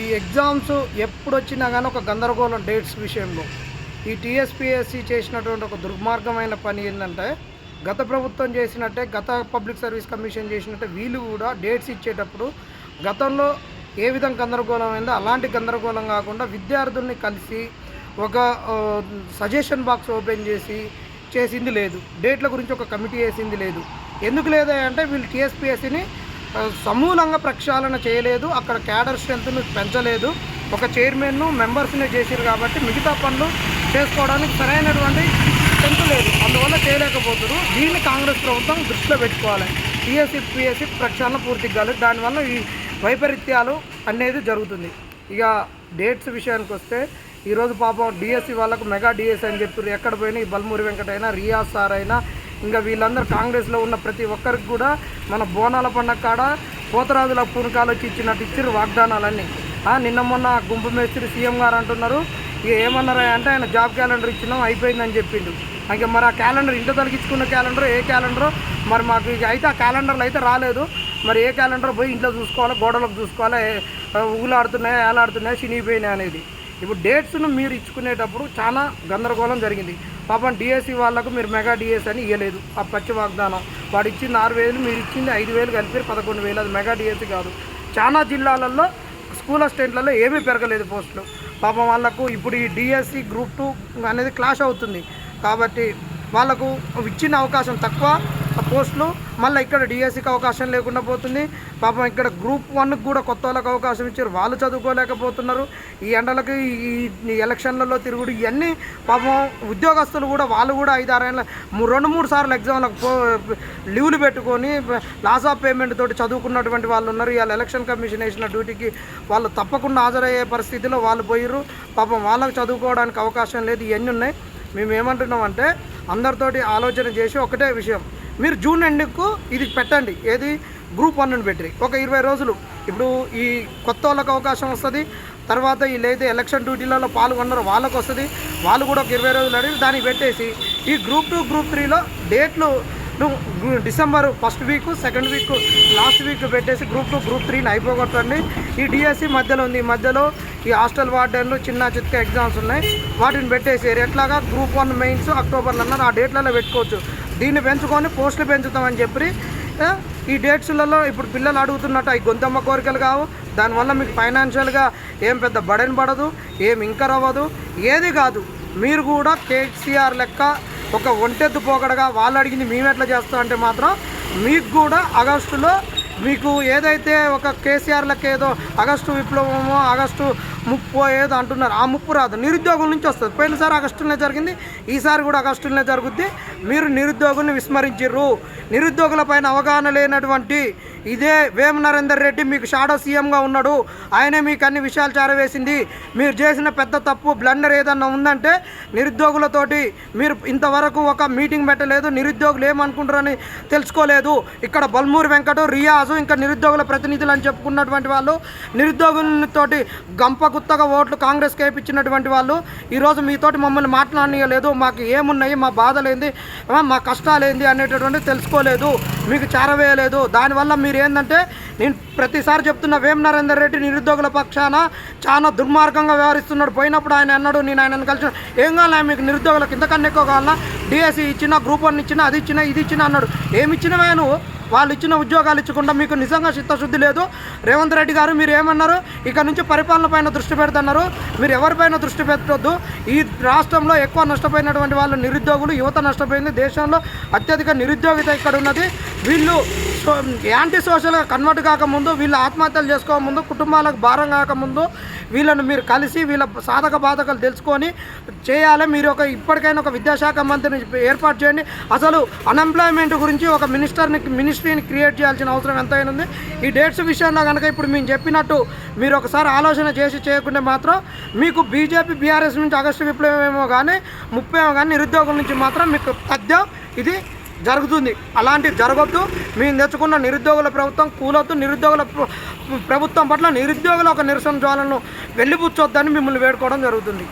ఈ ఎగ్జామ్స్ ఎప్పుడు వచ్చినా కానీ ఒక గందరగోళం డేట్స్ విషయంలో. ఈ టీఎస్పీఎస్సి చేసినటువంటి ఒక దుర్మార్గమైన పని ఏంటంటే గత ప్రభుత్వం చేసినట్టే గత పబ్లిక్ సర్వీస్ కమిషన్ చేసినట్టే వీళ్ళు కూడా డేట్స్ ఇచ్చేటప్పుడు గతంలో ఏ విధంగా గందరగోళం అయిందో అలాంటి గందరగోళం కాకుండా విద్యార్థుల్ని కలిసి ఒక సజెషన్ బాక్స్ ఓపెన్ చేసి చేసింది లేదు. డేట్ల గురించి ఒక కమిటీ వేసింది లేదు. ఎందుకు లేదా అంటే వీళ్ళు టీఎస్పిఎస్సిని సమూలంగా ప్రక్షాళన చేయలేదు. అక్కడ క్యాడర్ స్ట్రెంత్ను పెంచలేదు. ఒక చైర్మన్ను మెంబర్స్ని చేసారు కాబట్టి మిగతా పనులు చేసుకోవడానికి సరైనటువంటి స్ట్రెంత్ లేదు. అందువల్ల చేయలేకపోతున్నారు దీన్ని కాంగ్రెస్ ప్రభుత్వం దృష్టిలో పెట్టుకోవాలి. టీఎస్సీ పిఎస్సి ప్రక్షాళన పూర్తి కాలేదు. దానివల్ల ఈ వైపరీత్యాలు అనేది జరుగుతుంది. ఇక డేట్స్ విషయానికి వస్తే ఈరోజు పాపం డిఎస్సి వాళ్ళకు మెగా డిఎస్సి అని చెప్పారు ఎక్కడ పోయినా ఈ బల్మూరి వెంకటైనా రియాజ్ సార్ అయినా ఇంకా వీళ్ళందరూ కాంగ్రెస్లో ఉన్న ప్రతి ఒక్కరికి కూడా మన బోనాల పండగ కాడ పోతరాజుల పూనకాలు వచ్చి ఇచ్చినట్టు ఇచ్చారు వాగ్దానాలన్నీ. నిన్న మొన్న గుంపు మేస్త్రి సీఎం గారు అంటున్నారు ఇక ఏమన్నారా అంటే ఆయన జాబ్ క్యాలెండర్ ఇచ్చినాం అయిపోయిందని చెప్పిండు. ఇంకా మరి ఆ క్యాలెండర్ ఇంట్లో తొలగించుకున్న క్యాలెండర్ ఏ క్యాలెండరో మరి మాకు ఇక అయితే ఆ క్యాలెండర్లు అయితే రాలేదు. మరి ఏ క్యాలెండర్ పోయి ఇంట్లో చూసుకోవాలి గోడలకు చూసుకోవాలి ఊగులాడుతున్నాయా ఏలాడుతున్నాయా చినిగిపోయినాయి అనేది. ఇప్పుడు డేట్స్ను మీరు ఇచ్చుకునేటప్పుడు చాలా గందరగోళం జరిగింది. పాపం డిఎస్సి వాళ్ళకు మీరు మెగా డిఎస్ అని ఇవ్వలేదు ఆ పచ్చి వాగ్దానం. వాడు ఇచ్చింది ఆరు వేలు మీరు ఇచ్చింది ఐదు వేలు కలిపి పదకొండు వేలు. అది మెగా డిఎస్సి కాదు. చాలా జిల్లాలలో స్కూల్ అసిస్టెంట్లలో ఏమీ పెరగలేదు పోస్టులు. పాపం వాళ్ళకు ఇప్పుడు ఈ డిఎస్సి గ్రూప్ టూ అనేది క్లాష్ అవుతుంది. కాబట్టి వాళ్ళకు ఇచ్చిన అవకాశం తక్కువ. పోస్టులు మళ్ళీ ఇక్కడ డిఎస్సికి అవకాశం లేకుండా పోతుంది. పాపం ఇక్కడ గ్రూప్ వన్కి కూడా కొత్త వాళ్ళకి అవకాశం ఇచ్చారు. వాళ్ళు చదువుకోలేకపోతున్నారు. ఈ ఎండలకు ఈ ఎలక్షన్లలో తిరుగుడు ఇవన్నీ పాపం ఉద్యోగస్తులు కూడా వాళ్ళు కూడా ఐదు ఆరు ఏళ్ళ మూ- రెండు మూడు సార్లు ఎగ్జామ్లకు పో లీవ్లు పెట్టుకొని లాస్ ఆఫ్ పేమెంట్ తోటి చదువుకున్నటువంటి వాళ్ళు ఉన్నారు. ఇవాళ ఎలక్షన్ కమిషన్ వేసిన డ్యూటీకి వాళ్ళు తప్పకుండా హాజరయ్యే పరిస్థితిలో వాళ్ళు పోయిర్రు. పాపం వాళ్ళకి చదువుకోవడానికి అవకాశం లేదు. ఇవన్నీ ఉన్నాయి. మేము ఏమంటున్నామంటే అందరితోటి ఆలోచన చేసి ఒకటే విషయం. మీరు జూన్ ఎండ్కు ఇది పెట్టండి. ఏది? గ్రూప్ వన్ పెట్టి. ఒక ఇరవై రోజులు. ఇప్పుడు ఈ కొత్త వాళ్ళకి అవకాశం వస్తుంది. తర్వాత వీళ్ళైతే ఎలక్షన్ డ్యూటీలలో పాల్గొన్నారో వాళ్ళకు వస్తుంది. వాళ్ళు కూడా ఒక ఇరవై రోజులు అడిగి దానికి పెట్టేసి ఈ గ్రూప్ టూ గ్రూప్ త్రీలో డేట్లు ను- December first week second week last week పెట్టేసి గ్రూప్ టూ గ్రూప్ త్రీని అయిపోగొట్టండి. ఈ డిఎస్సి మధ్యలో ఉంది. ఈ మధ్యలో ఈ హాస్టల్ వార్డెన్లు చిన్న చిత్త ఎగ్జామ్స్ ఉన్నాయి. వాటిని పెట్టేసి ఎట్లాగా గ్రూప్ వన్ మెయిన్స్ అక్టోబర్లో అన్నారు ఆ డేట్లలో పెట్టుకోవచ్చు. దీన్ని పెంచుకొని పోస్టులు పెంచుతామని చెప్పి ఈ డేట్స్లలో ఇప్పుడు పిల్లలు అడుగుతున్నట్టు అవి గొంతమ్మ కోరికలు కావు. దానివల్ల మీకు ఫైనాన్షియల్గా ఏం పెద్ద బడన్ పడదు ఏం ఇంకర్ అవ్వదు. ఏది కాదు మీరు కూడా కేసీఆర్ లెక్క ఒక ఒంటెద్దు పోకడగా వాళ్ళు అడిగింది మేము ఎట్లా చేస్తాం అంటే మాత్రం మీకు కూడా ఆగస్టులో మీకు ఏదైతే ఒక కేసీఆర్ లెక్క ఏదో ఆగస్టు విప్లవమో ఆగస్టు ముప్పు ఏదో అంటున్నారు. ఆ ముప్పు రాదు. నిరుద్యోగుల నుంచి వస్తుంది. పోయినసారి ఆగస్టులోనే జరిగింది. ఈసారి కూడా ఆగస్టులోనే జరుగుద్ది. మీరు నిరుద్యోగుల్ని విస్మరించారు నిరుద్యోగుల పైన అవగాహన లేనటువంటి ఇదే వేమ నరేందర్ రెడ్డి మీకు షాడో సీఎంగా ఉన్నాడు. ఆయనే మీకు అన్ని విషయాలు చేరవేసింది. మీరు చేసిన పెద్ద తప్పు బ్లండర్ ఏదన్నా ఉందంటే నిరుద్యోగులతోటి మీరు ఇంతవరకు ఒక మీటింగ్ పెట్టలేదు. నిరుద్యోగులు ఏమనుకుంటారని తెలుసుకోలేదు. ఇక్కడ బల్మూరి వెంకట రియాజు ఇంకా నిరుద్యోగుల ప్రతినిధులు అని చెప్పుకున్నటువంటి వాళ్ళు నిరుద్యోగులతోటి గంప గుత్తగా ఓట్లు కాంగ్రెస్కి కేపించినటువంటి వాళ్ళు ఈరోజు మీతోటి మమ్మల్ని మాట్లాడనీయలేదు మాకు ఏమున్నాయి మా బాధలేంది మా కష్టాలేంది అనేటటువంటి తెలుసుకోలేదు మీకు చేరవేయలేదు. దానివల్ల మీరు ఏంటంటే నేను ప్రతిసారి చెప్తున్న వేమ నరేందర్ రెడ్డి నిరుద్యోగుల పక్షాన చాలా దుర్మార్గంగా వ్యవహరిస్తున్నాడు. పోయినప్పుడు ఆయన అన్నాడు నేను ఆయనను కలిసి ఏం కావాలి మీకు నిరుద్యోగులకు ఇంతకన్నా ఎక్కువ కావాలన్నా డిఎస్సి ఇచ్చిన గ్రూప్ వన్ ఇచ్చిన అది ఇచ్చిన ఇది ఇచ్చిన అన్నాడు. ఏమి ఇచ్చినవే నువ్వు? వాళ్ళు ఇచ్చిన ఉద్యోగాలు ఇచ్చకుండా మీకు నిజంగా చిత్తశుద్ధి లేదు. రేవంత్ రెడ్డి గారు మీరు ఏమన్నారు? ఇక నుంచి పరిపాలన పైన దృష్టి పెడుతున్నారు. మీరు ఎవరిపైన దృష్టి పెట్టొద్దు. ఈ రాష్ట్రంలో ఎక్కువ నష్టపోయినటువంటి వాళ్ళు నిరుద్యోగులు యువత నష్టపోయింది. దేశంలో అత్యధిక నిరుద్యోగిత ఇక్కడ ఉన్నది వీళ్ళు సో యాంటీ సోషల్గా కన్వర్ట్ కాకముందు వీళ్ళు ఆత్మహత్యలు చేసుకోకముందు కుటుంబాలకు భారం కాకముందు వీళ్ళను మీరు కలిసి వీళ్ళ సాధక బాధకాలు తెలుసుకొని చేయాలి. మీరు ఒక ఇప్పటికైనా ఒక విద్యాశాఖ మంత్రిని ఏర్పాటు చేయండి. అసలు అన్ఎంప్లాయ్మెంట్ గురించి ఒక మినిస్టర్ని మినిస్ట్రీని క్రియేట్ చేయాల్సిన అవసరం ఎంతైనా ఉంది. ఈ డేట్స్ విషయంలో కనుక ఇప్పుడు మేము చెప్పినట్టు మీరు ఒకసారి ఆలోచన చేసి చేయకుంటే మాత్రం మీకు బీజేపీ బీఆర్ఎస్ నుంచి ఆగస్టు విప్లవం ఏమో కానీ ముప్పై ఏమో కానీ నిరుద్యోగం నుంచి మాత్రం మీకు తథ్యం ఇది జరుగుతుంది. అలాంటివి జరగొద్దు. మేము తెచ్చుకున్న నిరుద్యోగుల ప్రభుత్వం కూలొద్దు. నిరుద్యోగుల ప్రభుత్వం పట్ల నిరుద్యోగుల ఒక నిరసన జ్వాలను వెళ్ళిపుచ్చొద్దని మిమ్మల్ని వేడుకోవడం జరుగుతుంది.